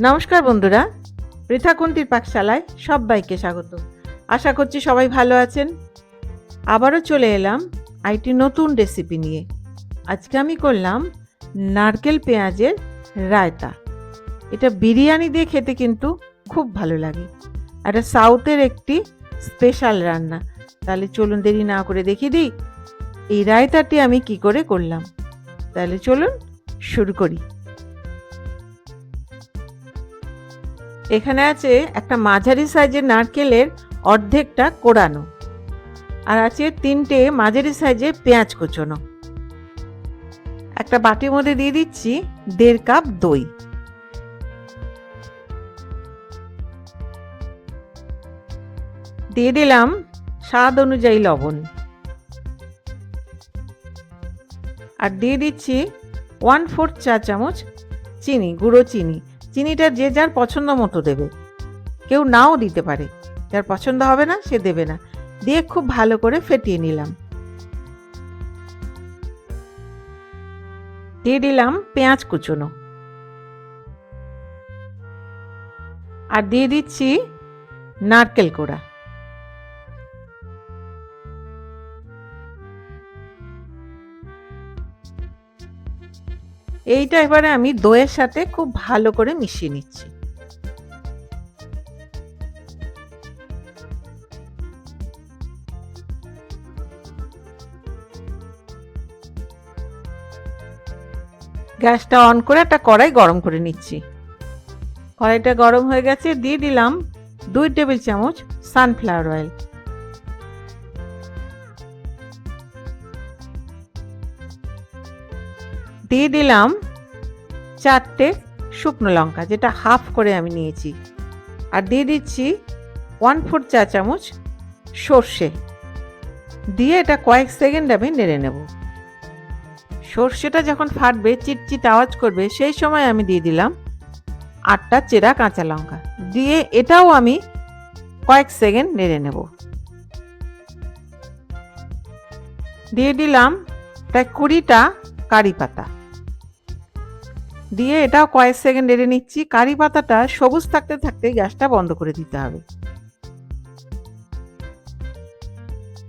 নমস্কার বন্ধুরা পৃথাকুন্তির পাকশালায় সবাইকে স্বাগত। আশা করছি সবাই ভালো আছেন। আবারও চলে এলাম আইটি নতুন রেসিপি নিয়ে। আজকে আমি করলাম নারকেল পেঁয়াজের রায়তা। এটা বিরিয়ানি দিয়ে খেতে কিন্তু খুব ভালো লাগে। এটা সাউথের একটি স্পেশাল রান্না। তাহলে চলুন দেরি না করে দেখি দিই, এই রায়তাটি আমি কি করে করলাম। তাহলে চলুন শুরু করি। এখানে আছে একটা মাঝারি সাইজের নারকেলের অর্ধেকটা কোড়ানো আর আছে তিনটে মাঝারি সাইজে পেঁয়াজ কুচোনো। একটা বাটির মধ্যে দিয়ে দিচ্ছি দেড় কাপ দই। দিয়ে দিলাম স্বাদ অনুযায়ী লবণ। আর দিয়ে দিচ্ছি ওয়ান ফোর্থ চা চামচ চিনি, গুঁড়ো চিনি। চিনিটা যে যার পছন্দ মতো দেবে। কেউ নাও দিতে পারে। যার পছন্দ হবে না, সে দেবে না। দিয়ে খুব ভালো করে ফেটিয়ে নিলাম। দিয়ে দিলাম পেঁয়াজ কুচোনো। আর দিয়ে দিচ্ছি নারকেল কোড়া। এইটা এবারে আমি দইয়ের সাথে খুব ভালো করে মিশিয়ে নিচ্ছি। গ্যাসটা অন করে একটা কড়াই গরম করে নিচ্ছি। কড়াইটা গরম হয়ে গেছে, দিয়ে দিলাম দুই টেবিল চামচ সানফ্লাওয়ার অয়েল। দিয়ে দিলাম চারটে শুকনো লঙ্কা, যেটা হাফ করে আমি নিয়েছি। আর দিয়ে দিচ্ছি ওয়ান ফোর চা চামচ সর্ষে। দিয়ে এটা কয়েক সেকেন্ড আমি নেড়ে নেব। সর্ষেটা যখন ফাটবে, চিটচিট আওয়াজ করবে, সেই সময় আমি দিয়ে দিলাম আটটা চেরা কাঁচা লঙ্কা। দিয়ে এটাও আমি কয়েক সেকেন্ড নেড়ে নেব। দিয়ে দিলাম প্রায় কুড়িটা কারি পাতা। দিয়ে এটাও কয়েক সেকেন্ড নেড়ে নিচ্ছি। কারি পাতাটা সবুজ থাকতে থাকতে গ্যাসটা বন্ধ করে দিতে হবে।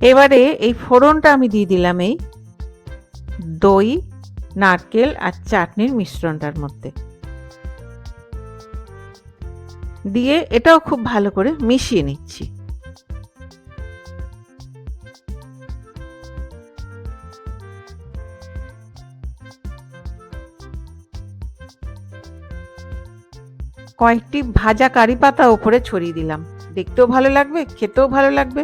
এবারে এই ফোড়নটা আমি দিয়ে দিলাম এই দই, নারকেল আর চাটনির মিশ্রণটার মধ্যে। দিয়ে এটাও খুব ভালো করে মিশিয়ে নিচ্ছি। কয়েকটি ভাজা কারি পাতা ওপরে ছড়িয়ে দিলাম। দেখতেও ভালো লাগবে, খেতেও ভালো লাগবে।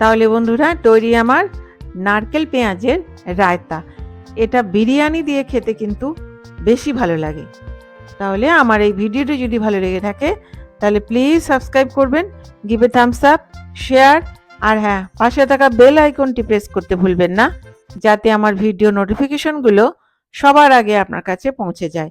তাহলে বন্ধুরা, তৈরি আমার নারকেল পেঁয়াজের রায়তা। এটা বিরিয়ানি দিয়ে খেতে কিন্তু বেশি ভালো লাগে। তাহলে আমার এই ভিডিওটি যদি ভালো লেগে থাকে, তাহলে প্লিজ সাবস্ক্রাইব করবেন, গিভে থামস আপ শেয়ার আর হ্যাঁ পাশে থাকা বেল আইকনটি প্রেস করতে ভুলবেন না, যাতে আমার ভিডিও নোটিফিকেশনগুলো সবার আগে আপনার কাছে পৌঁছে যায়।